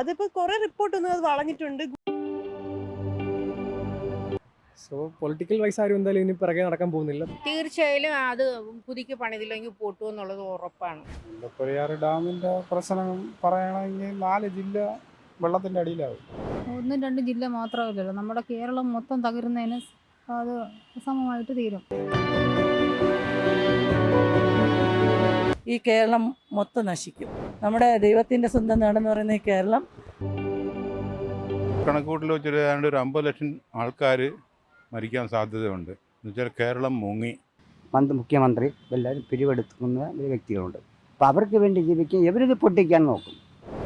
അതിപ്പോൾ കുറേ റിപ്പോർട്ടൊന്നും അത് വളഞ്ഞിട്ടുണ്ട്. സോ പൊളിറ്റിക്കൽ വൈസ് ആരും എന്തായാലും ഇനി പിറകെ നടക്കാൻ പോകുന്നില്ല. തീർച്ചയായും അത് പുതുക്കി പണിതില്ലെങ്കിൽ പൊട്ടു എന്നുള്ളത് ഉറപ്പാണ്. മുല്ലപ്പെരിയാർ ഡാമിന്റെ പ്രശ്നം പറയണമെങ്കിൽ നാല് ജില്ല വെള്ളത്തിന്റെ അടിയിലാവും. ഒന്നും രണ്ടും ജില്ല മാത്രമല്ലല്ലോ നമ്മുടെ കേരളം മൊത്തം തകരുന്നതിന് അത് സമമായിട്ട് തീരും. ഈ കേരളം മൊത്തം നശിക്കും. നമ്മുടെ ദൈവത്തിന്റെ സ്വന്തം നാടെന്ന് പറയുന്ന ഈ കേരളം കണക്കൂട്ടിൽ വെച്ചൊരു ഏതാണ്ട് ഒരു അമ്പത് ലക്ഷം ആൾക്കാർ മരിക്കാൻ സാധ്യതയുണ്ട്. എന്നുവെച്ചാൽ കേരളം മുങ്ങി. മന്ത്രി മുഖ്യമന്ത്രി എല്ലാവരും പിരിവെടുക്കുന്ന വ്യക്തികളുണ്ട്. അപ്പോൾ അവർക്ക് വേണ്ടി ജീവിക്കാൻ ഇവരിത് പൊട്ടിക്കാൻ നോക്കും.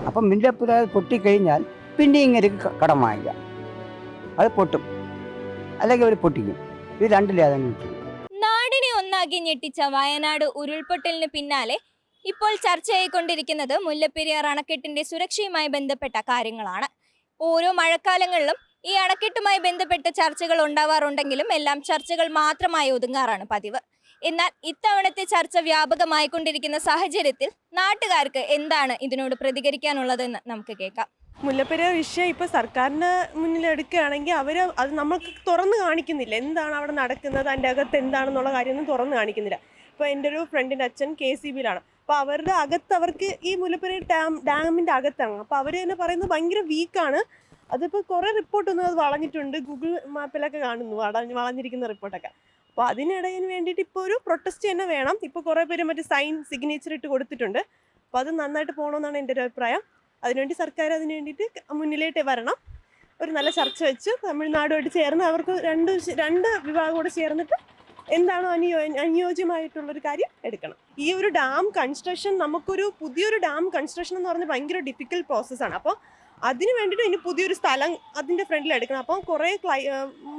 അപ്പം മില്ലപ്പുര പൊട്ടിക്കഴിഞ്ഞാൽ പിന്നെ ഇങ്ങനെ കടം വാങ്ങിക്കാം. അത് പൊട്ടും. അല്ലെങ്കിൽ അവർ പൊട്ടിക്കും. ഇത് രണ്ടിലേതെങ്കിലും ചെയ്യും ഞെട്ടിച്ച വയനാട് ഉരുൾപൊട്ടലിന് പിന്നാലെ ഇപ്പോൾ ചർച്ചയായിക്കൊണ്ടിരിക്കുന്നത് മുല്ലപ്പെരിയാർ അണക്കെട്ടിന്റെ സുരക്ഷയുമായി ബന്ധപ്പെട്ട കാര്യങ്ങളാണ്. ഓരോ മഴക്കാലങ്ങളിലും ഈ അണക്കെട്ടുമായി ബന്ധപ്പെട്ട ചർച്ചകൾ ഉണ്ടാവാറുണ്ടെങ്കിലും എല്ലാം ചർച്ചകൾ മാത്രമായി ഒതുങ്ങാറാണ് പതിവ്. എന്നാൽ ഇത്തവണത്തെ ചർച്ച വ്യാപകമായിക്കൊണ്ടിരിക്കുന്ന സാഹചര്യത്തിൽ നാട്ടുകാർക്ക് എന്താണ് ഇതിനോട് പ്രതികരിക്കാനുള്ളതെന്ന് നമുക്ക് കേൾക്കാം. മുല്ലപ്പെരിയാർ വിഷയം ഇപ്പോൾ സർക്കാരിന് മുന്നിൽ എടുക്കുകയാണെങ്കിൽ അവർ അത് നമുക്ക് തുറന്നു കാണിക്കുന്നില്ല. എന്താണ് അവിടെ നടക്കുന്നത്? അതിന്റെ അകത്ത് എന്താണെന്നുള്ള കാര്യമൊന്നും തുറന്നു കാണിക്കുന്നില്ല. ഇപ്പോൾ എന്റെ ഒരു ഫ്രണ്ടിന്റെ അച്ഛൻ കെ സി ബിയിലാണ്. അപ്പോൾ അവരുടെ അകത്ത് അവർക്ക് ഈ മുല്ലപ്പെരിയാർ ഡാം ഡാമിന്റെ അകത്താണ്. അപ്പോൾ അവർ തന്നെ പറയുന്നത് ഭയങ്കര വീക്കാണ് അതിപ്പോൾ കുറേ റിപ്പോർട്ടൊന്നും അത് വളഞ്ഞിട്ടുണ്ട്. ഗൂഗിൾ മാപ്പിലൊക്കെ കാണുന്നു. വളഞ്ഞ് വളഞ്ഞിരിക്കുന്ന റിപ്പോർട്ടൊക്കെ അപ്പോൾ അതിനിടയിൽ വേണ്ടിയിട്ട് ഇപ്പോൾ ഒരു പ്രൊട്ടസ്റ്റ് തന്നെ വേണം. ഇപ്പോൾ കുറേ പേര് മറ്റേ സൈൻ സിഗ്നേച്ചർ ഇട്ട് കൊടുത്തിട്ടുണ്ട്. അപ്പോൾ അത് നന്നായിട്ട് പോകണമെന്നാണ് എന്റെ ഒരു അഭിപ്രായം. അതിനുവേണ്ടി സർക്കാർ അതിന് വേണ്ടിയിട്ട് മുന്നിലേട്ട് വരണം. ഒരു നല്ല ചർച്ച വെച്ച്. തമിഴ്നാടുമായിട്ട് ചേർന്ന് അവർക്ക് രണ്ട് രണ്ട് വിഭാഗം കൂടെ ചേർന്നിട്ട് എന്താണോ അനുയോ അനുയോജ്യമായിട്ടുള്ളൊരു കാര്യം എടുക്കണം. ഈ ഒരു ഡാം കൺസ്ട്രക്ഷൻ നമുക്കൊരു പുതിയൊരു ഡാം കൺസ്ട്രക്ഷൻ എന്ന് പറഞ്ഞാൽ ഭയങ്കര ഡിഫിക്കൽട്ട് പ്രോസസ്സാണ് അപ്പോൾ അതിന് വേണ്ടിയിട്ട് ഇനി പുതിയൊരു സ്ഥലം അതിന്റെ ഫ്രണ്ടിൽ എടുക്കണം. അപ്പോൾ കുറേ ക്ലൈ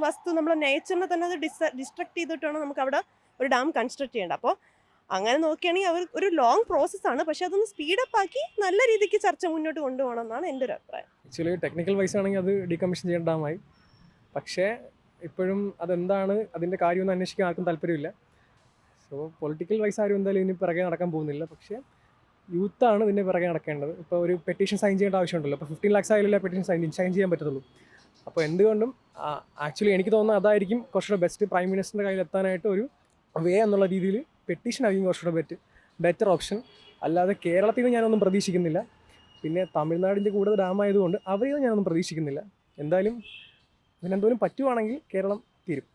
വസ്തു നമ്മൾ നേച്ചറിനെ തന്നെ അത് ഡിസ് ഡിസ്ട്രക്ട് ചെയ്തിട്ട് വേണം നമുക്ക് അവിടെ ഒരു ഡാം കൺസ്ട്രക്ട് ചെയ്യേണ്ടത്. അപ്പോൾ അങ്ങനെ നോക്കുകയാണെങ്കിൽ അവർ ഒരു ലോങ് പ്രോസസ്സാണ് പക്ഷെ അതൊന്ന് സ്പീഡപ്പ് ആക്കി നല്ല രീതിക്ക് ചർച്ച മുന്നോട്ട് കൊണ്ടുപോകണം എന്നാണ് എന്റെ ഒരു അഭിപ്രായം. ആക്ച്വലി ടെക്നിക്കൽ വൈസ് ആണെങ്കിൽ അത് ഡീകമ്മീഷൻ ചെയ്യേണ്ടതായി പക്ഷേ ഇപ്പോഴും അതെന്താണ് അതിന്റെ കാര്യമൊന്നും അന്വേഷിക്കാൻ ആർക്കും താല്പര്യമില്ല. സോ പൊളിറ്റിക്കൽ വൈസ് ആരും എന്തായാലും ഇനി പിറകെ നടക്കാൻ പോകുന്നില്ല. പക്ഷേ യൂത്താണ് ഇതിന്റെ പിറകെ നടക്കേണ്ടത്. ഇപ്പോൾ ഒരു പെറ്റീഷൻ സൈൻ ചെയ്യേണ്ട ആവശ്യമുണ്ടല്ലോ. അപ്പോൾ ഫിഫ്റ്റീൻ ലാക്സ് ആയാലും പെറ്റീഷൻ സൈൻ സൈൻ ചെയ്യാൻ പറ്റത്തുള്ളൂ. അപ്പോൾ എന്തുകൊണ്ടും ആക്ച്വലി എനിക്ക് തോന്നുന്നത് അതായിരിക്കും കുറച്ചുകൂടെ ബെസ്റ്റ് പ്രൈം മിനിസ്റ്ററിന്റെ കയ്യിൽ എത്താനായിട്ട് ഒരു വേ എന്നുള്ള രീതിയിൽ പെറ്റീഷൻ ആയിരിക്കും കുറച്ചുകൂടെ ബെറ്റ് ബെറ്റർ ഓപ്ഷൻ അല്ലാതെ കേരളത്തിൽ നിന്ന് ഞാനൊന്നും പ്രതീക്ഷിക്കുന്നില്ല. പിന്നെ തമിഴ്നാടിന്റെ കൂടുതൽ ഡാം ആയതുകൊണ്ട് അവരിൽ നിന്ന് ഞാനൊന്നും പ്രതീക്ഷിക്കുന്നില്ല. എന്തായാലും ഇതിനെന്തോലും പറ്റുവാണെങ്കിൽ കേരളം തീരും.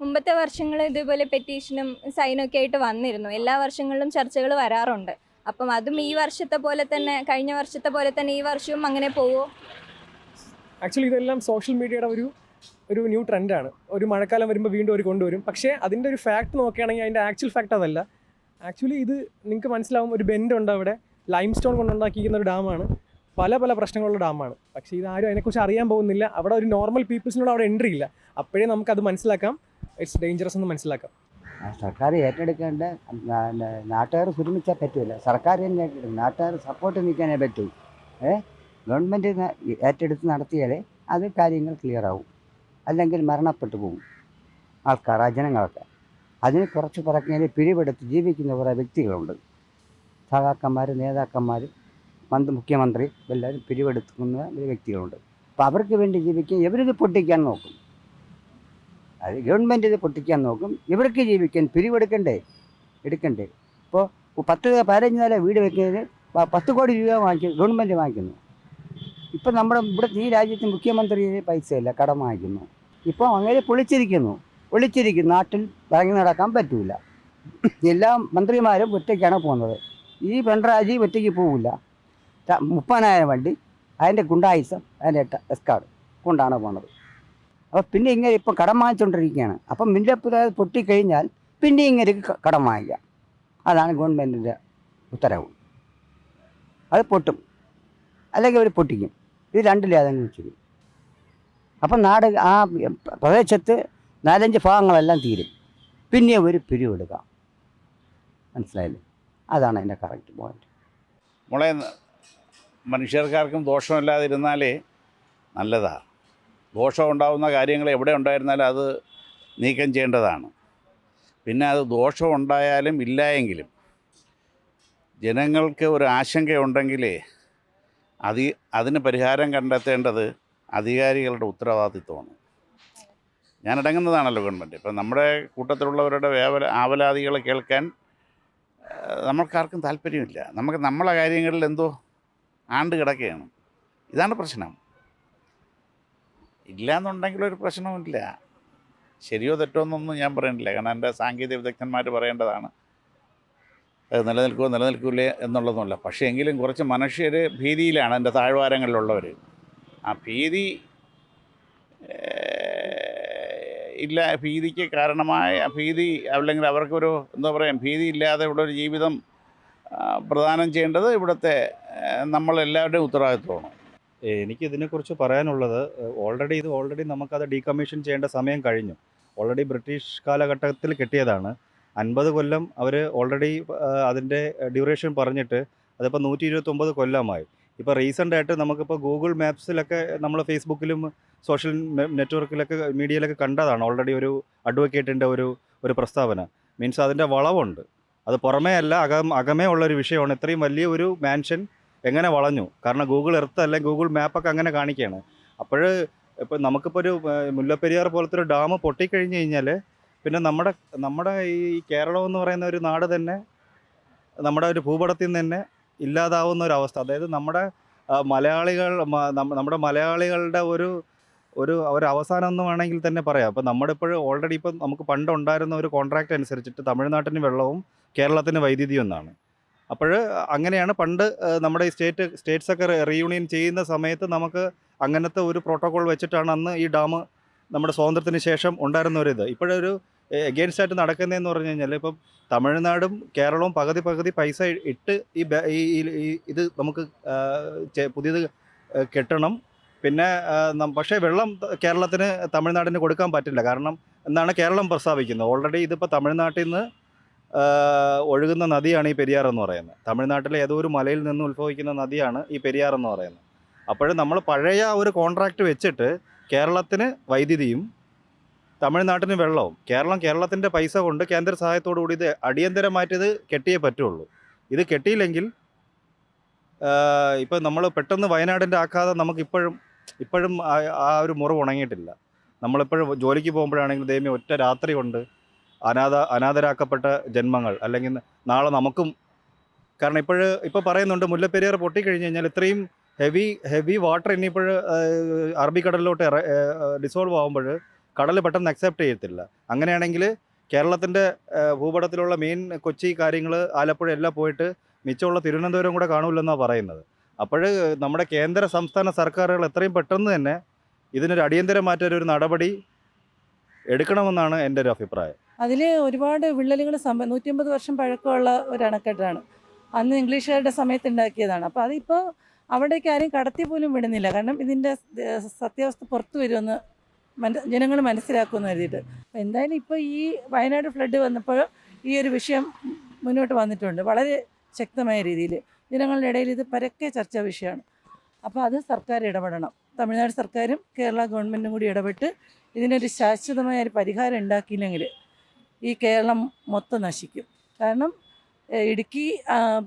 മുമ്പത്തെ വർഷങ്ങൾ ഇതുപോലെ പെറ്റീഷനും സൈനൊക്കെ ആയിട്ട് വന്നിരുന്നു. എല്ലാ വർഷങ്ങളിലും ചർച്ചകൾ വരാറുണ്ട്. അപ്പം അതും ഈ വർഷത്തെ പോലെ തന്നെ കഴിഞ്ഞ വർഷത്തെ പോലെ തന്നെ ഈ വർഷവും അങ്ങനെ പോവോ? ആക്ച്വലി ഇതെല്ലാം സോഷ്യൽ മീഡിയയുടെ ഒരു ഒരു ന്യൂ ട്രെൻഡാണ് ഒരു മഴക്കാലം വരുമ്പോൾ വീണ്ടും അവർ കൊണ്ടുവരും. പക്ഷേ അതിന്റെ ഒരു ഫാക്ട് നോക്കുകയാണെങ്കിൽ അതിന്റെ ആക്ച്വൽ ഫാക്ട് അതല്ല. ആക്ച്വലി ഇത് നിങ്ങൾക്ക് മനസ്സിലാവും. ഒരു ബെൻഡ് ഉണ്ട് അവിടെ. ലൈം സ്റ്റോൺ കൊണ്ടുണ്ടാക്കിയിരിക്കുന്ന ഒരു ഡാമാണ് പല പല പ്രശ്നങ്ങളുള്ള ഡാമാണ് പക്ഷേ ഇത് ആരും അതിനെക്കുറിച്ച് അറിയാൻ പോകുന്നില്ല. അവിടെ ഒരു നോർമൽ പീപ്പിൾസിനോട് അവിടെ എൻട്രി ഇല്ല. അപ്പോഴേ നമുക്കത് മനസ്സിലാക്കാം. ഇറ്റ്സ് ഡേഞ്ചറസ് എന്ന് മനസ്സിലാക്കാം. സർക്കാർ ഏറ്റെടുക്കേണ്ട നാട്ടുകാർ ഒരുമിച്ചാൽ പറ്റില്ല സർക്കാർ തന്നെ ഏറ്റെടുക്കും. നാട്ടുകാർ സപ്പോർട്ട് നിൽക്കാനേ പറ്റൂ. ഏ? ഗവൺമെന്റ് ഏറ്റെടുത്ത് നടത്തിയാലേ അത് കാര്യങ്ങൾ ക്ലിയർ ആവും. അല്ലെങ്കിൽ മരണപ്പെട്ടു പോകും. ആൾക്കാർ ആ ജനങ്ങളൊക്കെ. അതിന് കുറച്ച് പറഞ്ഞാൽ പിരിവെടുത്ത് ജീവിക്കുന്ന കുറേ വ്യക്തികളുണ്ട്. സഹാക്കന്മാർ നേതാക്കന്മാർ മന്ത്രി മുഖ്യമന്ത്രി എല്ലാവരും പിരിവെടുക്കുന്ന വ്യക്തികളുണ്ട്. അപ്പോൾ അവർക്ക് വേണ്ടി ജീവിക്കാൻ ഇവരിത് പൊട്ടിക്കാൻ നോക്കും. അത് ഗവൺമെന്റ് ഇത് പൊട്ടിക്കാൻ നോക്കും. ഇവർക്ക് ജീവിക്കാൻ പിരിവെടുക്കണ്ടേ? എടുക്കണ്ടേ? ഇപ്പോൾ പത്ത് പതിനഞ്ച് നില വീട് വെക്കുന്നതിന് പത്ത് കോടി രൂപ വാങ്ങിക്കും ഗവൺമെന്റ് വാങ്ങിക്കുന്നു. ഇപ്പം നമ്മുടെ ഇവിടെ ഈ രാജ്യത്ത് മുഖ്യമന്ത്രി പൈസ ഇല്ല കടം വാങ്ങിക്കുന്നു. ഇപ്പം അങ്ങനെ പൊളിച്ചിരിക്കുന്നു. ഒളിച്ചിരിക്കുന്നു നാട്ടിൽ ഇറങ്ങി നടക്കാൻ പറ്റൂല. എല്ലാ മന്ത്രിമാരും ഒറ്റയ്ക്കാണ് പോകുന്നത്. ഈ പിണറാജി ഒറ്റയ്ക്ക് പോവില്ല. മുപ്പതിനായിരം വണ്ടി അതിന്റെ ഗുണ്ടായുസം അതിന്റെ എസ്കാർഡ് കൊണ്ടാണ് പോണത് അപ്പോൾ പിന്നെ ഇങ്ങനെ ഇപ്പം കടം വാങ്ങിച്ചുകൊണ്ടിരിക്കുകയാണ് അപ്പം മില്ലപ്പുര പൊട്ടിക്കഴിഞ്ഞാൽ പിന്നെ ഇങ്ങനെ കടം വാങ്ങിക്കാം. അതാണ് ഗവൺമെന്റിന്റെ ഉത്തരവ്. അത് പൊട്ടും. അല്ലെങ്കിൽ അവർ പൊട്ടിക്കും. ഇത് രണ്ടിലേ അതങ്ങ് വെച്ചു അപ്പം നാട് ആ പ്രദേശത്ത് നാലഞ്ച് ഭാഗങ്ങളെല്ലാം തീരും. പിന്നെ ഒരു പിരിവെടുക്കാം മനസ്സിലായില്ലേ? അതാണ് അതിന്റെ കറക്റ്റ് പോയിന്റ് മുളെ മനുഷ്യർക്കാർക്കും ദോഷമില്ലാതിരുന്നാലേ നല്ലതാ. ദോഷം ഉണ്ടാകുന്ന കാര്യങ്ങൾ എവിടെ ഉണ്ടായിരുന്നാലും അത് നീക്കം ചെയ്യേണ്ടതാണ്. പിന്നെ അത് ദോഷം ഉണ്ടായാലും ഇല്ലായെങ്കിലും ജനങ്ങൾക്ക് ഒരു ആശങ്കയുണ്ടെങ്കിലേ അതി അതിന് പരിഹാരം കണ്ടെത്തേണ്ടത് അധികാരികളുടെ ഉത്തരവാദിത്വമാണ്. ഞാൻ അടങ്ങുന്നതാണല്ലോ ഗവൺമെന്റ് ഇപ്പം നമ്മുടെ കൂട്ടത്തിലുള്ളവരുടെ വേവല ആവലാതികൾ കേൾക്കാൻ നമ്മൾക്കാർക്കും താല്പര്യമില്ല. നമുക്ക് നമ്മളെ കാര്യങ്ങളിൽ എന്തോ ആണ്ട് കിടക്കുകയാണ്. ഇതാണ് പ്രശ്നം. ഇല്ലയെന്നുണ്ടെങ്കിൽ ഒരു പ്രശ്നവുമില്ല. ശരിയോ തെറ്റോ എന്നൊന്നും ഞാൻ പറയണില്ല കാരണം എന്റെ സാങ്കേതിക വിദഗ്ധന്മാർ പറയേണ്ടതാണ്. അത് നിലനിൽക്കുമോ നിലനിൽക്കില്ലേ എന്നുള്ളതൊന്നുമല്ല. പക്ഷേ എങ്കിലും കുറച്ച് മനുഷ്യർ ഭീതിയിലാണ് എന്റെ താഴ്വാരങ്ങളിലുള്ളവർ ആ ഭീതി ഇല്ല ഭീതിക്ക് കാരണമായ ഭീതി അല്ലെങ്കിൽ അവർക്കൊരു എന്താ പറയുക ഭീതി ഇല്ലാതെ ഇവിടെ ഒരു ജീവിതം പ്രദാനം ചെയ്യേണ്ടത് ഇവിടുത്തെ നമ്മളെല്ലാവരുടെയും ഉത്തരവാദിത്വമാണ്. എനിക്കിതിനെക്കുറിച്ച് പറയാനുള്ളത് ഓൾറെഡി ഇത് ഓൾറെഡി നമുക്കത് ഡീകമ്മീഷൻ ചെയ്യേണ്ട സമയം കഴിഞ്ഞു. ഓൾറെഡി ബ്രിട്ടീഷ് കാലഘട്ടത്തിൽ കിട്ടിയതാണ്. അൻപത് കൊല്ലം അവർ ഓൾറെഡി അതിന്റെ ഡ്യൂറേഷൻ പറഞ്ഞിട്ട് അതിപ്പോൾ നൂറ്റി ഇരുപത്തൊമ്പത് കൊല്ലമായി. ഇപ്പോൾ റീസെന്റ് ആയിട്ട് നമുക്കിപ്പോൾ ഗൂഗിൾ മാപ്സിലൊക്കെ നമ്മൾ ഫേസ്ബുക്കിലും സോഷ്യൽ നെറ്റ്വർക്കിലൊക്കെ മീഡിയയിലൊക്കെ കണ്ടതാണ് ഓൾറെഡി ഒരു അഡ്വക്കേറ്റിന്റെ ഒരു ഒരു പ്രസ്താവന. മീൻസ് അതിന്റെ വളവുണ്ട്. അത് പുറമേ അല്ല അകം അകമേ ഉള്ളൊരു വിഷയമാണ്. ഇത്രയും വലിയ ഒരു മാൻഷൻ എങ്ങനെ വളഞ്ഞു? കാരണം ഗൂഗിൾ എർത്ത് അല്ലെങ്കിൽ ഗൂഗിൾ മാപ്പൊക്കെ അങ്ങനെ കാണിക്കുകയാണ് അപ്പോൾ ഇപ്പോൾ നമുക്കിപ്പോൾ ഒരു മുല്ലപ്പെരിയാർ പോലത്തെ ഒരു ഡാം പൊട്ടിക്കഴിഞ്ഞ് കഴിഞ്ഞാൽ പിന്നെ നമ്മുടെ നമ്മുടെ ഈ കേരളം എന്ന് പറയുന്ന ഒരു നാട് തന്നെ നമ്മുടെ ഒരു ഭൂപടത്തിൽ നിന്ന് തന്നെ ഇല്ലാതാവുന്ന ഒരു അവസ്ഥ. അതായത് നമ്മുടെ മലയാളികൾ നമ്മുടെ മലയാളികളുടെ ഒരു ഒരു ഒരു അവസാനം എന്ന് വേണമെങ്കിൽ തന്നെ പറയാം. അപ്പോൾ നമ്മുടെ ഇപ്പോഴും ഓൾറെഡി ഇപ്പം നമുക്ക് പണ്ട് ഉണ്ടായിരുന്ന ഒരു കോൺട്രാക്റ്റ് അനുസരിച്ചിട്ട് തമിഴ്നാട്ടിന് വെള്ളവും കേരളത്തിന് വൈദ്യുതിയും എന്നാണ്. അപ്പോൾ അങ്ങനെയാണ് പണ്ട് നമ്മുടെ ഈ സ്റ്റേറ്റ് സ്റ്റേറ്റ്സ് ഒക്കെ റീയൂണിയൻ ചെയ്യുന്ന സമയത്ത് നമുക്ക് അങ്ങനത്തെ ഒരു പ്രോട്ടോകോൾ വെച്ചിട്ടാണ് അന്ന് ഈ ഡാം നമ്മുടെ സ്വാതന്ത്ര്യത്തിന് ശേഷം ഉണ്ടായിരുന്ന ഒരു ഇത്. ഇപ്പോഴൊരു എഗെയിൻസ്റ്റ് ആയിട്ട് നടക്കുന്നതെന്ന് പറഞ്ഞു കഴിഞ്ഞാൽ ഇപ്പം തമിഴ്നാടും കേരളവും പകുതി പകുതി പൈസ ഇട്ട് ഈ ഇത് നമുക്ക് പുതിയത് കെട്ടണം. പിന്നെ പക്ഷേ വെള്ളം കേരളത്തിന് തമിഴ്നാടിന് കൊടുക്കാൻ പറ്റില്ല. കാരണം എന്നാണ് കേരളം പ്രസ്താവിക്കുന്നത്? ഓൾറെഡി ഇതിപ്പോൾ തമിഴ്നാട്ടിൽ നിന്ന് ഒഴുകുന്ന നദിയാണ് ഈ പെരിയാർ എന്ന് പറയുന്നത്. തമിഴ്നാട്ടിലെ ഏതോ ഒരു മലയിൽ നിന്ന് ഉത്ഭവിക്കുന്ന നദിയാണ് ഈ പെരിയാർ എന്ന് പറയുന്നത്. അപ്പോഴും നമ്മൾ പഴയ ഒരു കോൺട്രാക്റ്റ് വെച്ചിട്ട് കേരളത്തിന് വൈദ്യുതിയും തമിഴ്നാട്ടിന് വെള്ളവും. കേരളം കേരളത്തിന്റെ പൈസ കൊണ്ട് കേന്ദ്ര സഹായത്തോടു കൂടി ഇത് അടിയന്തരമായിട്ട് ഇത് കെട്ടിയേ പറ്റുള്ളൂ. ഇത് കെട്ടിയില്ലെങ്കിൽ ഇപ്പം നമ്മൾ പെട്ടെന്ന് വയനാടിന്റെ ആഘാതം നമുക്കിപ്പോഴും ഇപ്പോഴും ആ ഒരു മുറിവ് ഉണങ്ങിയിട്ടില്ല. നമ്മളിപ്പോഴും ജോലിക്ക് പോകുമ്പോഴാണെങ്കിൽ ദൈവം ഒറ്റ രാത്രി കൊണ്ട് അനാഥ അനാഥരാക്കപ്പെട്ട ജന്മങ്ങൾ അല്ലെങ്കിൽ നാളെ നമുക്കും കാരണം ഇപ്പോൾ ഇപ്പോൾ പറയുന്നുണ്ട് മുല്ലപ്പെരിയാർ പൊട്ടിക്കഴിഞ്ഞ് കഴിഞ്ഞാൽ ഇത്രയും ഹെവി ഹെവി വാട്ടർ ഇനിയിപ്പോൾ അറബിക്കടലിലോട്ട് ഡിസോൾവ് ആകുമ്പോൾ കടൽ പെട്ടെന്ന് അക്സെപ്റ്റ് ചെയ്യത്തില്ല. അങ്ങനെയാണെങ്കിൽ കേരളത്തിന്റെ ഭൂപടത്തിലുള്ള മെയിൻ കൊച്ചി കാര്യങ്ങൾ ആലപ്പുഴ എല്ലാം പോയിട്ട് മിച്ചമുള്ള തിരുവനന്തപുരം കൂടെ കാണൂലെന്നാണ് പറയുന്നത്. അപ്പോൾ നമ്മുടെ കേന്ദ്ര സംസ്ഥാന സർക്കാരുകൾ എത്രയും പെട്ടെന്ന് തന്നെ ഇതിനൊരു അടിയന്തരമായിട്ടൊരു ഒരു നടപടി എടുക്കണമെന്നാണ് എന്റെ ഒരു അഭിപ്രായം. അതിൽ ഒരുപാട് വിള്ളലുകൾ സംഭവം നൂറ്റിയമ്പത് വർഷം പഴക്കമുള്ള ഒരു അണക്കെട്ടാണ്. അന്ന് ഇംഗ്ലീഷുകാരുടെ സമയത്ത് ഉണ്ടാക്കിയതാണ്. അപ്പോൾ അതിപ്പോൾ അവിടേക്ക് ആരെയും കടത്തി പോലും വിടുന്നില്ല. കാരണം ഇതിന്റെ സത്യാവസ്ഥ പുറത്തു വരുമെന്ന് മന ജനങ്ങൾ മനസ്സിലാക്കുമെന്ന് കരുതിയിട്ട്. എന്തായാലും ഇപ്പോൾ ഈ വയനാട് ഫ്ലഡ് വന്നപ്പോൾ ഈ ഒരു വിഷയം മുന്നോട്ട് വന്നിട്ടുണ്ട് വളരെ ശക്തമായ രീതിയിൽ ജനങ്ങളുടെ ഇടയിൽ ഇത് പരക്കെ ചർച്ചാ വിഷയമാണ്. അപ്പോൾ അത് സർക്കാർ ഇടപെടണം. തമിഴ്നാട് സർക്കാരും കേരള ഗവൺമെന്റും കൂടി ഇടപെട്ട് ഇതിനൊരു ശാശ്വതമായ ഒരു പരിഹാരം ഉണ്ടാക്കിയില്ലെങ്കിൽ ഈ കേരളം മൊത്തം നശിക്കും. കാരണം ഇടുക്കി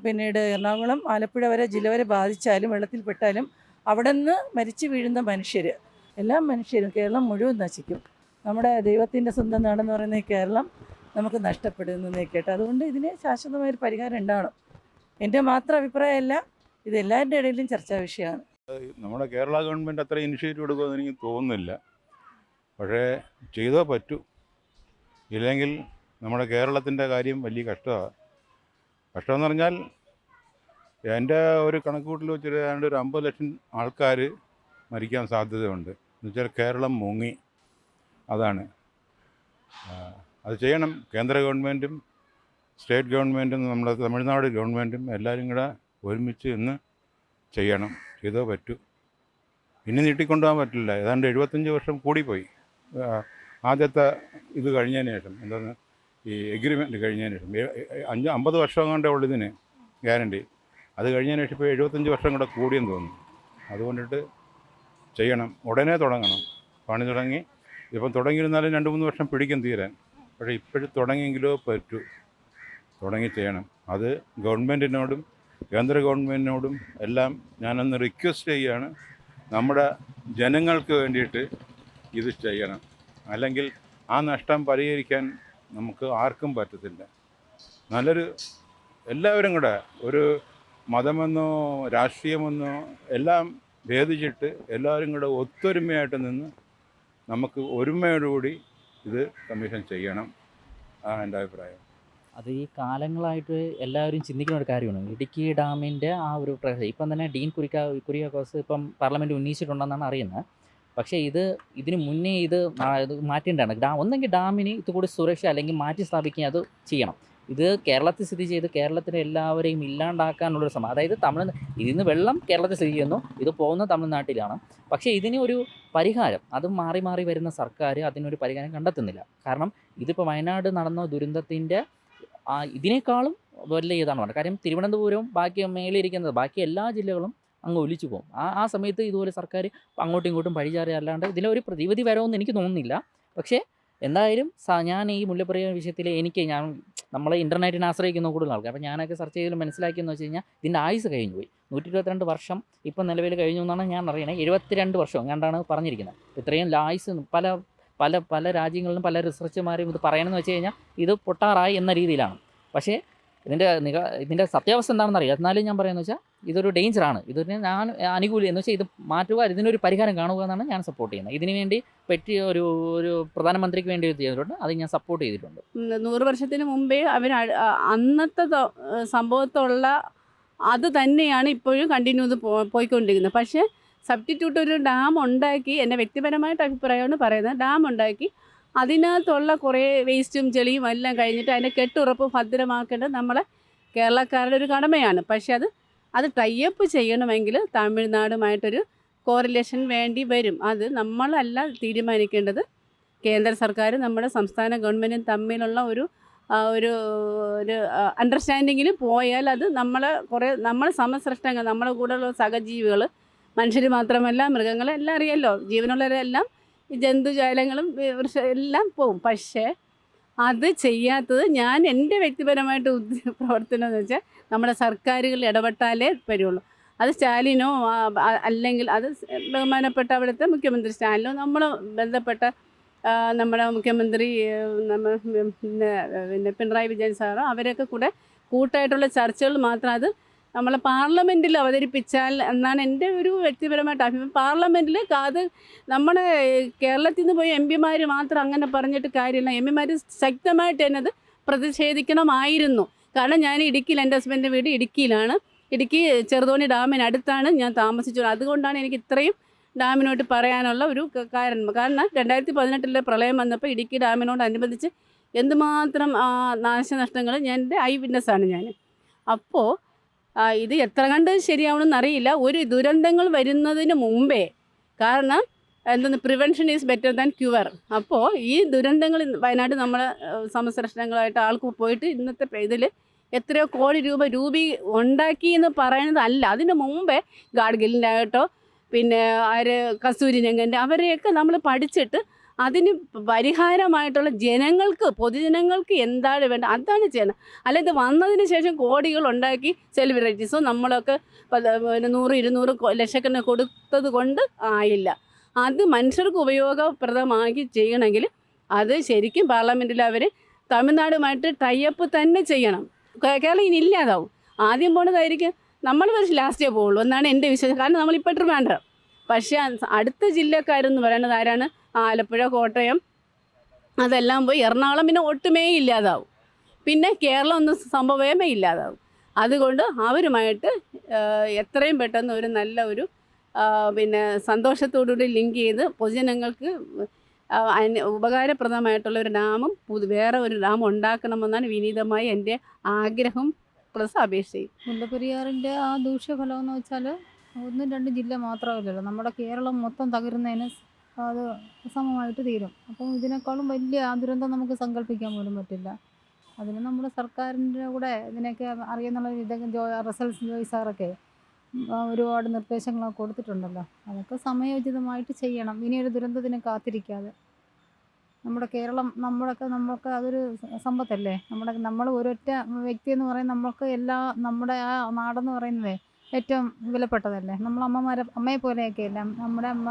പിന്നീട് എറണാകുളം ആലപ്പുഴ വരെ ജില്ല വരെ ബാധിച്ചാലും വെള്ളത്തിൽപ്പെട്ടാലും അവിടെ നിന്ന് മരിച്ചു വീഴുന്ന മനുഷ്യർ എല്ലാ മനുഷ്യരും കേരളം മുഴുവൻ നശിക്കും. നമ്മുടെ ദൈവത്തിന്റെ സ്വന്തം നാടെന്ന് പറയുന്ന കേരളം നമുക്ക് നഷ്ടപ്പെടുന്നതേ കേട്ടോ. അതുകൊണ്ട് ഇതിന് ശാശ്വതമായൊരു പരിഹാരം ഉണ്ടാവണം. എന്റെ മാത്രം അഭിപ്രായമല്ല ഇത് എല്ലാവരുടെ ഇടയിലും ചർച്ചാ വിഷയമാണ്. നമ്മുടെ കേരള ഗവൺമെന്റ് അത്ര ഇനിഷ്യേറ്റീവ് എടുക്കുമെന്ന് എനിക്ക് തോന്നുന്നില്ല. പക്ഷേ ചെയ്തോ പറ്റൂ. ഇല്ലെങ്കിൽ നമ്മുടെ കേരളത്തിന്റെ കാര്യം വലിയ കഷ്ടമാണ്. കഷ്ടമെന്ന് പറഞ്ഞാൽ എന്റെ ഒരു കണക്കുകൂട്ടിൽ വെച്ചിട്ട് ഏതാണ്ട് ഒരു അമ്പത് ലക്ഷം ആൾക്കാർ മരിക്കാൻ സാധ്യതയുണ്ട്. എന്നുവെച്ചാൽ കേരളം മുങ്ങി. അതാണ്. അത് ചെയ്യണം. കേന്ദ്ര ഗവൺമെന്റും സ്റ്റേറ്റ് ഗവൺമെന്റും നമ്മുടെ തമിഴ്നാട് ഗവൺമെന്റും എല്ലാവരും കൂടെ ഒരുമിച്ച് ഇന്ന് ചെയ്യണം. ചെയ്തോ പറ്റൂ. ഇനി നീട്ടിക്കൊണ്ടുപോകാൻ പറ്റില്ല. ഏതാണ്ട് എഴുപത്തഞ്ച് വർഷം കൂടിപ്പോയി. ആദ്യത്തെ ഇത് കഴിഞ്ഞതിന് ശേഷം. എന്താണ്? ഈ എഗ്രിമെന്റ് കഴിഞ്ഞതിന് ശേഷം. അഞ്ച് അമ്പത് വർഷം കൊണ്ടേ ഉള്ളതിന് ഗ്യാരണ്ടി അത് കഴിഞ്ഞതിന് ശേഷം ഇപ്പോൾ എഴുപത്തഞ്ച് വർഷം കൂടെ കൂടിയെന്ന് തോന്നുന്നു. അതുകൊണ്ടിട്ട് ചെയ്യണം. ഉടനെ തുടങ്ങണം. പണി തുടങ്ങി. ഇപ്പം തുടങ്ങിയിരുന്നാലും രണ്ട് മൂന്ന് വർഷം പിടിക്കും തീരാൻ. പക്ഷേ ഇപ്പോഴും തുടങ്ങിയെങ്കിലോ പറ്റൂ. തുടങ്ങി ചെയ്യണം. അത് ഗവൺമെന്റിനോടും കേന്ദ്ര ഗവൺമെന്റിനോടും എല്ലാം ഞാനൊന്ന് റിക്വസ്റ്റ് ചെയ്യുകയാണ്. നമ്മുടെ ജനങ്ങൾക്ക് വേണ്ടിയിട്ട് ഇത് ചെയ്യണം. അല്ലെങ്കിൽ ആ നഷ്ടം പരിഹരിക്കാൻ നമുക്ക് ആർക്കും പറ്റത്തില്ല. നല്ലൊരു എല്ലാവരും കൂടെ ഒരു മതമെന്നോ രാഷ്ട്രീയമെന്നോ എല്ലാം ഭേദിച്ചിട്ട് എല്ലാവരും കൂടെ ഒത്തൊരുമയായിട്ട് നിന്ന് നമുക്ക് ഒരുമയോടുകൂടി ഇത് കമ്മീഷൻ ചെയ്യണം അതാണ് എന്റെ അഭിപ്രായം. അത് ഈ കാലങ്ങളായിട്ട് എല്ലാവരും ചിന്തിക്കുന്ന ഒരു കാര്യമാണ്. ഇടുക്കി ഡാമിന്റെ ആ ഒരു ഇപ്പം തന്നെ ഡീൻ കുരിക്ക കുര്യാക്കോസ് ഇപ്പം പാർലമെന്റ് ഉന്നയിച്ചിട്ടുണ്ടെന്നാണ് അറിയുന്നത്. പക്ഷേ ഇത് ഇതിന് മുന്നേ ഇത് മാറ്റേണ്ടതാണ്. ഡാം ഒന്നെങ്കിൽ ഡാമിന് ഇത് കൂടി സുരക്ഷ അല്ലെങ്കിൽ മാറ്റി സ്ഥാപിക്കുകയും അത് ചെയ്യണം. ഇത് കേരളത്തിൽ സ്ഥിതി ചെയ്ത് കേരളത്തിലെ എല്ലാവരെയും ഇല്ലാണ്ടാക്കാനുള്ളൊരു ശ്രമം അതായത് തമിഴ് ഇതിൽ നിന്ന് വെള്ളം കേരളത്തിൽ സ്ഥിതി ചെയ്യുന്നു ഇത് പോകുന്ന തമിഴ്നാട്ടിലാണ്. പക്ഷേ ഇതിന് ഒരു പരിഹാരം അത് മാറി മാറി വരുന്ന സർക്കാർ അതിനൊരു പരിഹാരം കണ്ടെത്തുന്നില്ല. കാരണം ഇതിപ്പോൾ വയനാട് നടന്ന ദുരന്തത്തിന്റെ ഇതിനേക്കാളും വലിയ ഇതാണ് പറഞ്ഞത് കാര്യം തിരുവനന്തപുരവും ബാക്കി മേലിരിക്കുന്നത് ബാക്കി എല്ലാ ജില്ലകളും അങ്ങ് ഒലിച്ചു പോകും. ആ ആ സമയത്ത് ഇതുപോലെ സർക്കാർ അങ്ങോട്ടും ഇങ്ങോട്ടും പഴിചാറി അല്ലാണ്ട് ഇതിലൊരു പ്രതിവിധി വരവെന്ന് എനിക്ക് തോന്നുന്നില്ല. പക്ഷേ എന്തായാലും ഞാൻ ഈ മുല്ലപ്പെരിയാർ വിഷയത്തിൽ എനിക്ക് ഞാൻ നമ്മളെ ഇന്റർനെറ്റിനെ ആശ്രയിക്കുന്ന കൂടുതൽ ആൾക്കാർ. അപ്പോൾ ഞാനൊക്കെ സെർച്ച് ചെയ്ത് മനസ്സിലാക്കിയെന്ന് വെച്ച് കഴിഞ്ഞാൽ ഇതിന്റെ ആയുസ് കഴിഞ്ഞു പോയി. നൂറ്റി ഇരുപത്തിരണ്ട് വർഷം ഇപ്പം നിലവിൽ കഴിഞ്ഞു എന്നാണ് ഞാൻ അറിയണത്. എഴുപത്തിരണ്ട് വർഷം എങ്ങാണ്ടാണ് പറഞ്ഞിരിക്കുന്നത്. ഇത്രയും ആയുസ് പല പല പല രാജ്യങ്ങളിലും പല റിസർച്ചുമാരും ഇത് പറയണമെന്ന് വെച്ച് കഴിഞ്ഞാൽ ഇത് പൊട്ടാറായി എന്ന രീതിയിലാണ്. പക്ഷേ ഇതിന്റെ നിക ഇതിന്റെ സത്യാവസ്ഥ എന്താണെന്ന് അറിയാം എന്നാലും ഞാൻ പറയുന്നത് വെച്ചാൽ ഇതൊരു ഡേഞ്ചറാണ് ഇതിനെ ഞാൻ അനുകൂലി എന്ന് വെച്ചാൽ ഇത് മാറ്റുക ഇതിനൊരു പരിഹാരം കാണുക എന്നാണ് ഞാൻ സപ്പോർട്ട് ചെയ്യുന്നത്. ഇതിനു വേണ്ടി പറ്റിയ ഒരു ഒരു പ്രധാനമന്ത്രിക്ക് വേണ്ടി ചെയ്തിട്ടുണ്ട്. അത് ഞാൻ സപ്പോർട്ട് ചെയ്തിട്ടുണ്ട്. നൂറ് വർഷത്തിന് മുമ്പേ അവർ അന്നത്തെ സംഭവത്തുള്ള അത് തന്നെയാണ് ഇപ്പോഴും കണ്ടിന്യൂ പോയിക്കൊണ്ടിരിക്കുന്നത്. പക്ഷേ സബ്സ്റ്റിറ്റ്യൂട്ട് ഒരു ഡാം ഉണ്ടാക്കി എന്റെ വ്യക്തിപരമായിട്ട് അഭിപ്രായമാണ് പറയുന്നത്. ഡാം ഉണ്ടാക്കി അതിനകത്തുള്ള കുറേ വേസ്റ്റും ചെളിയും എല്ലാം കഴിഞ്ഞിട്ട് അതിന്റെ കെട്ടുറപ്പ് ഭദ്രമാക്കേണ്ടത് നമ്മളെ കേരളക്കാരുടെ ഒരു കടമയാണ്. പക്ഷെ അത് അത് ടൈപ്പ് ചെയ്യണമെങ്കിൽ തമിഴ്നാടുമായിട്ടൊരു കോറിലേഷൻ വേണ്ടി വരും. അത് നമ്മളല്ല തീരുമാനിക്കേണ്ടത്. കേന്ദ്ര സർക്കാർ നമ്മുടെ സംസ്ഥാന ഗവൺമെന്റും തമ്മിലുള്ള ഒരു ഒരു ഒരു അണ്ടർസ്റ്റാൻഡിങ്ങിൽ പോയാൽ അത് നമ്മളെ കുറേ നമ്മളെ സമസൃഷ്ടങ്ങൾ നമ്മളെ കൂടെയുള്ള സഹജീവികൾ മനുഷ്യർ മാത്രമല്ല മൃഗങ്ങളെല്ലാം അറിയാമല്ലോ ജീവനുള്ളവരെല്ലാം ജന്തുജാലങ്ങളും എല്ലാം പോവും. പക്ഷേ അത് ചെയ്യാത്തത് ഞാൻ എന്റെ വ്യക്തിപരമായിട്ട് പ്രവർത്തനം എന്ന് വെച്ചാൽ നമ്മുടെ സർക്കാരുകൾ ഇടപെട്ടാലേ വരുള്ളൂ. അത് സ്റ്റാലിനോ അല്ലെങ്കിൽ അത് ബഹുമാനപ്പെട്ട അവിടുത്തെ മുഖ്യമന്ത്രി സ്റ്റാലിനോ നമ്മൾ ബന്ധപ്പെട്ട നമ്മുടെ മുഖ്യമന്ത്രി നമ്മൾ നമ്മ പിന്നെ പിന്നെ പിണറായി വിജയൻ സാറോ അവരൊക്കെ കൂടെ കൂട്ടായിട്ടുള്ള ചർച്ചകൾ മാത്രം അത് നമ്മളെ പാർലമെന്റിൽ അവതരിപ്പിച്ചാൽ എന്നാണ് എന്റെ ഒരു വ്യക്തിപരമായിട്ട് അഭിപ്രായം. പാർലമെന്റിൽ അത് നമ്മുടെ കേരളത്തിൽ നിന്ന് പോയി എം പിമാർ മാത്രം അങ്ങനെ പറഞ്ഞിട്ട് കാര്യമില്ല. എം പിമാർ ശക്തമായിട്ട് തന്നെ അത് പ്രതിഷേധിക്കണമായിരുന്നു. കാരണം ഞാൻ ഇടുക്കിയിൽ എന്റെ ഹസ്ബൻഡിന്റെ വീട് ഇടുക്കിയിലാണ്. ഇടുക്കി ചെറുതോണി ഡാമിനടുത്താണ് ഞാൻ താമസിച്ചത്. അതുകൊണ്ടാണ് എനിക്ക് ഇത്രയും ഡാമിനോട്ട് പറയാനുള്ള ഒരു കാരണം. കാരണം രണ്ടായിരത്തി പതിനെട്ടിലെ പ്രളയം വന്നപ്പോൾ ഇടുക്കി ഡാമിനോടനുബന്ധിച്ച് എന്തുമാത്രം നാശനഷ്ടങ്ങൾ ഞാൻ എന്റെ ഐ വിറ്റ്നസ്സാണ് ഞാൻ. അപ്പോൾ ഇത് എത്ര കണ്ട് ശരിയാവണമെന്ന് അറിയില്ല ഒരു ദുരന്തങ്ങൾ വരുന്നതിന് മുമ്പേ. കാരണം എന്തെന്ന് prevention is better than cure അപ്പോൾ ഈ ദുരന്തങ്ങൾ വയനാട് നമ്മളെ സമസൃഷ്ടങ്ങളായിട്ട് ആൾക്ക് പോയിട്ട് ഇന്നത്തെ ഇതിൽ എത്രയോ കോടി രൂപ രൂപി ഉണ്ടാക്കി എന്ന് പറയുന്നതല്ല അതിന് മുമ്പേ ഗാഡ്ഗിലിന്റെ ആകട്ടോ പിന്നെ ആര് കസൂരി രംഗന്റെ അവരെയൊക്കെ നമ്മൾ പഠിച്ചിട്ട് അതിന് പരിഹാരമായിട്ടുള്ള ജനങ്ങൾക്ക് പൊതുജനങ്ങൾക്ക് എന്താണ് വേണ്ടത് അതാണ് ചെയ്യണം. അല്ല വന്നതിന് ശേഷം കോടികൾ ഉണ്ടാക്കി സെലിബ്രിറ്റീസോ നമ്മളൊക്കെ പിന്നെ നൂറ് ഇരുന്നൂറ് ലക്ഷക്കണക്കിന് കൊടുത്തത് കൊണ്ട് ആയില്ല. അത് മനുഷ്യർക്ക് ഉപയോഗപ്രദമാക്കി ചെയ്യണമെങ്കിൽ അത് ശരിക്കും പാർലമെന്റിൽ അവർ തമിഴ്നാടുമായിട്ട് ടൈപ്പ് തന്നെ ചെയ്യണം. കേരളം ഇനി ഇല്ലാതാവും. ആദ്യം പോണതായിരിക്കും. നമ്മൾ പക്ഷേ ലാസ്റ്റേ പോവുള്ളൂ. എന്നാണ് എന്റെ വിശ്വാസം. കാരണം നമ്മളിപ്പോൾ ട്രിവാൻഡ്രം പക്ഷേ അടുത്ത ജില്ലക്കാരെന്ന് പറയുന്നത് ആരാണ്? ആലപ്പുഴ കോട്ടയം. അതെല്ലാം പോയി എറണാകുളം പിന്നെ ഒട്ടുമേ ഇല്ലാതാവും. പിന്നെ കേരളം ഒന്നും സംഭവമേ ഇല്ലാതാവും. അതുകൊണ്ട് അവരുമായിട്ട് എത്രയും പെട്ടെന്ന് ഒരു നല്ല ഒരു പിന്നെ സന്തോഷത്തോടുകൂടി ലിങ്ക് ചെയ്ത് പൊതുജനങ്ങൾക്ക് ഉപകാരപ്രദമായിട്ടുള്ള ഒരു ഡാമും വേറെ ഒരു ഡാം ഉണ്ടാക്കണമെന്നാണ് വിനീതമായി എന്റെ ആഗ്രഹം. പ്ലസ് അപേക്ഷയും. മുല്ലപ്പെരിയാറിന്റെ ആ ദൂഷ്യഫലം എന്ന് വെച്ചാൽ ഒന്നും രണ്ടും ജില്ല മാത്രമല്ലല്ലോ. നമ്മുടെ കേരളം മൊത്തം തകരുന്നതിന് അത് സമമായിട്ട് തീരും. അപ്പം ഇതിനേക്കാളും വലിയ ആ ദുരന്തം നമുക്ക് സങ്കല്പിക്കാൻ പോലും പറ്റില്ല. അതിന് നമ്മുടെ സർക്കാരിന്റെ കൂടെ ഇതിനൊക്കെ അറിയുന്നുള്ള ഇതൊക്കെ ജോ റിസൾട്ട്സ് ജോയ് സാറൊക്കെ ഒരുപാട് നിർദ്ദേശങ്ങളൊക്കെ കൊടുത്തിട്ടുണ്ടല്ലോ. അതൊക്കെ സമയോചിതമായിട്ട് ചെയ്യണം. ഇനിയൊരു ദുരന്തത്തിന് കാത്തിരിക്കാതെ. നമ്മുടെ കേരളം നമ്മളൊക്കെ നമ്മൾക്ക് അതൊരു സമ്പത്തല്ലേ? നമ്മുടെ നമ്മൾ ഒരൊറ്റ വ്യക്തി എന്ന് പറയുന്നത് നമ്മൾക്ക് എല്ലാ നമ്മുടെ ആ നാടെന്ന് പറയുന്നത് ഏറ്റവും വിലപ്പെട്ടതല്ലേ? നമ്മൾ അമ്മമാരെ അമ്മയെ പോലെയൊക്കെ അല്ല? നമ്മുടെ അമ്മ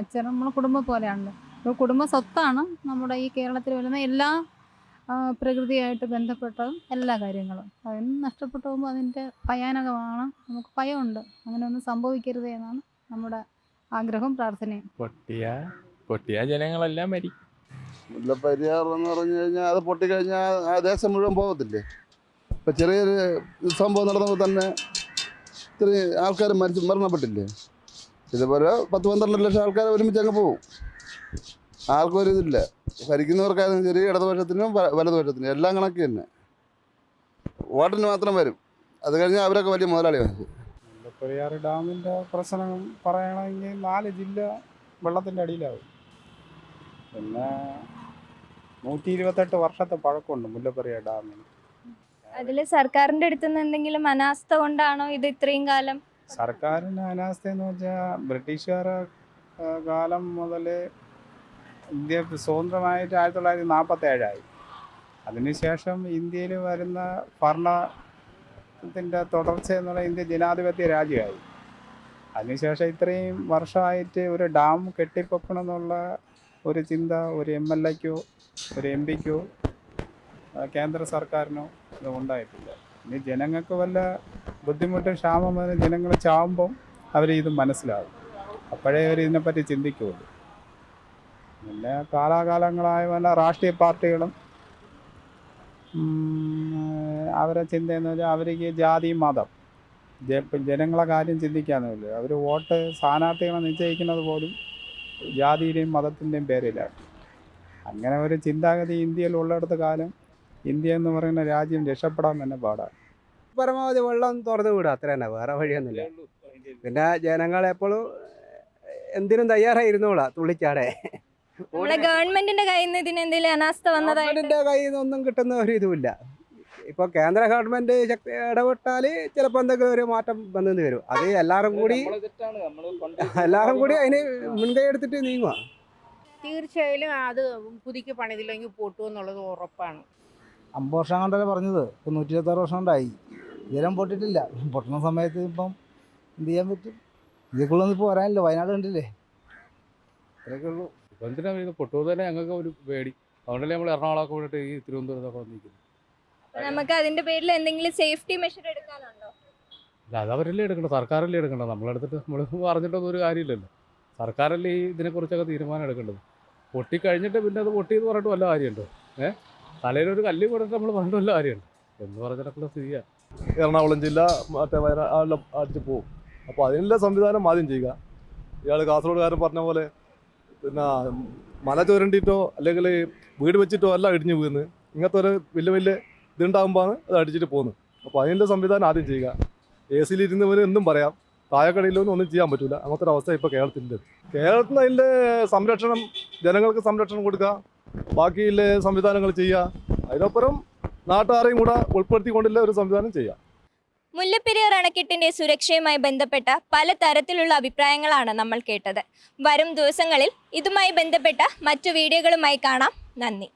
അച്ഛൻ നമ്മൾ കുടുംബം പോലെയാണല്ലോ. ഒരു കുടുംബ സ്വത്താണ് നമ്മുടെ ഈ കേരളത്തിൽ വരുന്ന എല്ലാ പ്രകൃതിയായിട്ട് ബന്ധപ്പെട്ട എല്ലാ കാര്യങ്ങളും. അതൊന്നും നഷ്ടപ്പെട്ടു പോകുമ്പോൾ അതിന്റെ ഭയാനകമാണ്. നമുക്ക് ഭയമുണ്ട്. അങ്ങനെ ഒന്നും സംഭവിക്കരുത് എന്നാണ് നമ്മുടെ ആഗ്രഹവും പ്രാർത്ഥനയും. പൊട്ടിയ പൊട്ടിയ ജനങ്ങളെല്ലാം മരിക്കും മുല്ലപ്പെരിയാർ എന്ന് പറഞ്ഞു കഴിഞ്ഞാൽ അത് പൊട്ടിക്കഴിഞ്ഞാൽ ആ ദേശം മുഴുവൻ പോകത്തില്ലേ? ഇപ്പം ചെറിയൊരു സംഭവം നടന്നപ്പോൾ തന്നെ ഇത്രയും ആൾക്കാർ മരിച്ച് മരണപ്പെട്ടില്ലേ? ഇതുപോലെ പത്ത് പന്ത്രണ്ട് ലക്ഷം ആൾക്കാർ ഒരുമിച്ച് അങ്ങ് പോകും ആർക്കും ഒരു ഇതില്ല. ഭരിക്കുന്നവർക്കായാലും ശരി ഇടതുപക്ഷത്തിനും വലതുപക്ഷത്തിനും എല്ലാം കണക്ക് തന്നെ. വോട്ടിന് മാത്രം വരും. അത് കഴിഞ്ഞാൽ അവരൊക്കെ വലിയ മുതലാളിയാണ് മുല്ലപ്പെരിയാർ ഡാമിന്റെ പ്രശ്നം പറയണമെങ്കിൽ നാല് ജില്ല വെള്ളത്തിന്റെ അടിയിലാവും. പിന്നെ നൂറ്റി ഇരുപത്തെട്ട് വർഷത്തെ പഴക്കമുണ്ട് മുല്ലപ്പെരിയാർ ഡാമിന്. അതിൽ സർക്കാരിന്റെ അടുത്ത് നിന്ന് എന്തെങ്കിലും അനാസ്ഥ കൊണ്ടാണോ ഇത് ഇത്രയും കാലം? സർക്കാരിന്റെ അനാസ്ഥ എന്ന് വെച്ചാൽ ബ്രിട്ടീഷുകാർ കാലം മുതൽ ഇന്ത്യ സ്വതന്ത്രമായിട്ട് ആയിരത്തി തൊള്ളായിരത്തി നാൽപ്പത്തി ഏഴായി അതിനുശേഷം ഇന്ത്യയിൽ വരുന്ന ഭരണത്തിന്റെ തുടർച്ച എന്നുള്ള ഇന്ത്യ ജനാധിപത്യ രാജ്യമായി. അതിനുശേഷം ഇത്രയും വർഷമായിട്ട് ഒരു ഡാം കെട്ടിപ്പൊക്കണമെന്നുള്ള ഒരു ചിന്ത ഒരു എം എൽ എക്കോ ഒരു എം പിക്കോ കേന്ദ്ര സർക്കാരിനോ ഇത് ഉണ്ടായിട്ടില്ല. ഇനി ജനങ്ങൾക്ക് വല്ല ബുദ്ധിമുട്ടും ക്ഷാമം ജനങ്ങൾ ചാവുമ്പം അവർ ഇത് മനസ്സിലാകും അപ്പോഴേ അവർ ഇതിനെപ്പറ്റി ചിന്തിക്കുകയുള്ളൂ. പിന്നെ കാലാകാലങ്ങളായ പല രാഷ്ട്രീയ പാർട്ടികളും അവരെ ചിന്തയെന്ന് വെച്ചാൽ അവർക്ക് ജാതി മതം ജനങ്ങളെ കാര്യം ചിന്തിക്കാന്നില്ല അവർ വോട്ട് സ്ഥാനാർത്ഥികളെ നിശ്ചയിക്കുന്നത് പോലും ജാതിയുടെയും മതത്തിന്റെയും പേരിലാണ്. അങ്ങനെ ഒരു ചിന്താഗതി ഇന്ത്യയിൽ ഉള്ളിടത്ത് കാലം ഇന്ത്യ എന്ന് പറയുന്ന രാജ്യം രക്ഷപ്പെടാൻ തന്നെ പാടാണ്. പരമാവധി വെള്ളം തുറന്നു വിടുക. അത്ര തന്നെ. വേറെ വഴിയൊന്നുമില്ല. പിന്നെ ജനങ്ങൾ എപ്പോഴും എന്തിനും തയ്യാറായിരുന്നോളാ തുള്ളിച്ചാടെ. നമ്മുടെ ഗവൺമെന്റിന്റെ കയ്യിൽ നിന്ന് ഇതിന് എന്തെങ്കിലും അനാസ്ഥ വന്നതായിട്ട്? ഗവൺമെന്റിന്റെ കയ്യിൽ നിന്നൊന്നും കിട്ടുന്ന ഒരു ഇതുമില്ല. ഇപ്പൊ കേന്ദ്ര ഗവൺമെന്റ് ശക്തി ഇടപെട്ടാൽ ചിലപ്പോ എന്തെങ്കിലും ഒരു മാറ്റം വന്നെന്ന് വരും. അത് എല്ലാവരും കൂടി എല്ലാവരും കൂടി അതിന് മുൻകൈ എടുത്തിട്ട് നീങ്ങുക. തീർച്ചയായും അത് പുതുക്കി പണിതില്ലെങ്കിൽ പൊട്ടുമെന്നുള്ളത് ഉറപ്പാണ്. അമ്പത് വർഷം കൊണ്ടല്ലേ പറഞ്ഞത്? ഇപ്പം നൂറ്റി ഇരുപത്താറ് വർഷം കൊണ്ടായി. ജലം പൊട്ടിട്ടില്ല പൊട്ടുന്ന സമയത്ത് ഇപ്പം എന്ത് ചെയ്യാൻ പറ്റും? ഇതിക്കുള്ളൊന്നും ഇപ്പോൾ വരാനില്ല വയനാട് കണ്ടില്ലേ? ഇത്രയൊക്കെ ഉള്ളൂ. ഇപ്പം എന്തിനാ ഇത് പൊട്ടുമ്പോൾ തന്നെ ഞങ്ങൾക്ക് ഒരു പേടി. അതുകൊണ്ടല്ലേ നമ്മൾ എറണാകുളമൊക്കെ വിട്ടിട്ട് ഈ തിരുവനന്തപുരത്തൊക്കെ വന്നിരിക്കുന്നത് നമുക്ക് അതിന്റെ പേരിൽ എന്തെങ്കിലും സേഫ്റ്റി മെഷർ എടുക്കാനുണ്ടോ? അല്ല അത് അവരല്ലേ എടുക്കേണ്ടത് സർക്കാരല്ലേ എടുക്കേണ്ടത് നമ്മളെടുത്തിട്ട് നമ്മൾ പറഞ്ഞിട്ടൊന്നും ഒരു കാര്യമില്ലല്ലോ. സർക്കാരല്ലേ ഈ ഇതിനെക്കുറിച്ചൊക്കെ തീരുമാനം എടുക്കേണ്ടത്? പൊട്ടിക്കഴിഞ്ഞിട്ട് പിന്നെ അത് പൊട്ടി എന്ന് പറഞ്ഞിട്ട് വല്ല കാര്യമുണ്ടോ? ഏഹ് തലയിലൊരു കല്ല് കൊടുത്ത് നമ്മൾ പറഞ്ഞിട്ട് വല്ല കാര്യമുണ്ട്. എന്ന് പറഞ്ഞിട്ടുള്ള സ്ഥിതിയാണ് എറണാകുളം ജില്ല മറ്റേ വയനാട് അടിച്ച് പോകും. അപ്പോൾ അതിനുള്ള സംവിധാനം ആദ്യം ചെയ്യുക. ഇയാൾ കാസർഗോഡുകാരൻ പറഞ്ഞ പോലെ പിന്നെ മല ചുരണ്ടിയിട്ടോ അല്ലെങ്കിൽ വീട് വെച്ചിട്ടോ അല്ല ഇടിഞ്ഞു വീഴുന്നത് ഇങ്ങനത്തെ ഒരു വലിയ വലിയ ഇതുണ്ടാകുമ്പോഴാണ് അത് അടിച്ചിട്ട് പോകുന്നത്. അപ്പോൾ അതിന്റെ സംവിധാനം ആദ്യം ചെയ്യുക. എ സിയിൽ ഇരുന്നവന് എന്തും പറയാം. താഴെക്കടയിലൊന്നും ഒന്നും ചെയ്യാൻ പറ്റില്ല അങ്ങനത്തെ ഒരു അവസ്ഥ ഇപ്പോൾ കേരളത്തിന്റെ കേരളത്തിൽ അതിന്റെ സംരക്ഷണം ജനങ്ങൾക്ക് സംരക്ഷണം കൊടുക്കുക. ബാക്കിയുള്ള സംവിധാനങ്ങൾ ചെയ്യുക അതിനപ്പുറം നാട്ടുകാരെയും കൂടെ ഉൾപ്പെടുത്തിക്കൊണ്ടുള്ള ഒരു സംവിധാനം ചെയ്യാം. മുല്ലപ്പെരിയാർ അണക്കെട്ടിന്റെ സുരക്ഷയുമായി ബന്ധപ്പെട്ട പല തരത്തിലുള്ള അഭിപ്രായങ്ങളാണ് നമ്മൾ കേട്ടത്. വരും ദിവസങ്ങളിൽ ഇതുമായി ബന്ധപ്പെട്ട മറ്റു വീഡിയോകളുമായി കാണാം. നന്ദി.